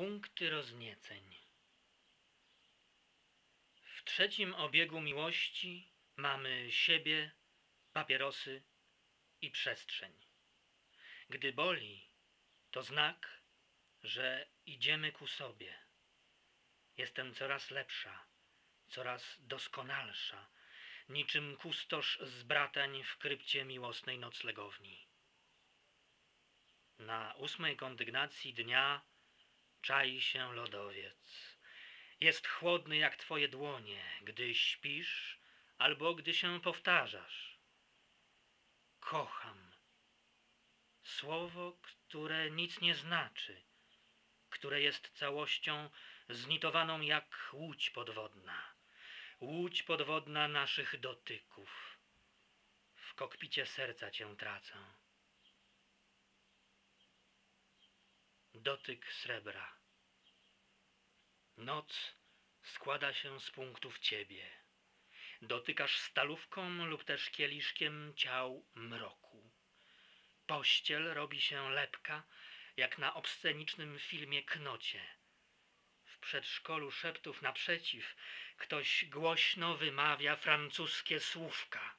Punkty roznieceń. W trzecim obiegu miłości mamy siebie, papierosy i przestrzeń. Gdy boli, to znak, że idziemy ku sobie. Jestem coraz lepsza, coraz doskonalsza, niczym kustosz z bratań w krypcie miłosnej noclegowni. Na ósmej kondygnacji dnia czai się lodowiec. Jest chłodny jak twoje dłonie, gdy śpisz albo gdy się powtarzasz. Kocham. Słowo, które nic nie znaczy, które jest całością znitowaną jak łódź podwodna. Łódź podwodna naszych dotyków. W kokpicie serca cię tracę. Dotyk srebra. Noc składa się z punktów ciebie. Dotykasz stalówką lub też kieliszkiem ciał mroku. Pościel robi się lepka, jak na obscenicznym filmie Knocie. W przedszkolu szeptów naprzeciw ktoś głośno wymawia francuskie słówka.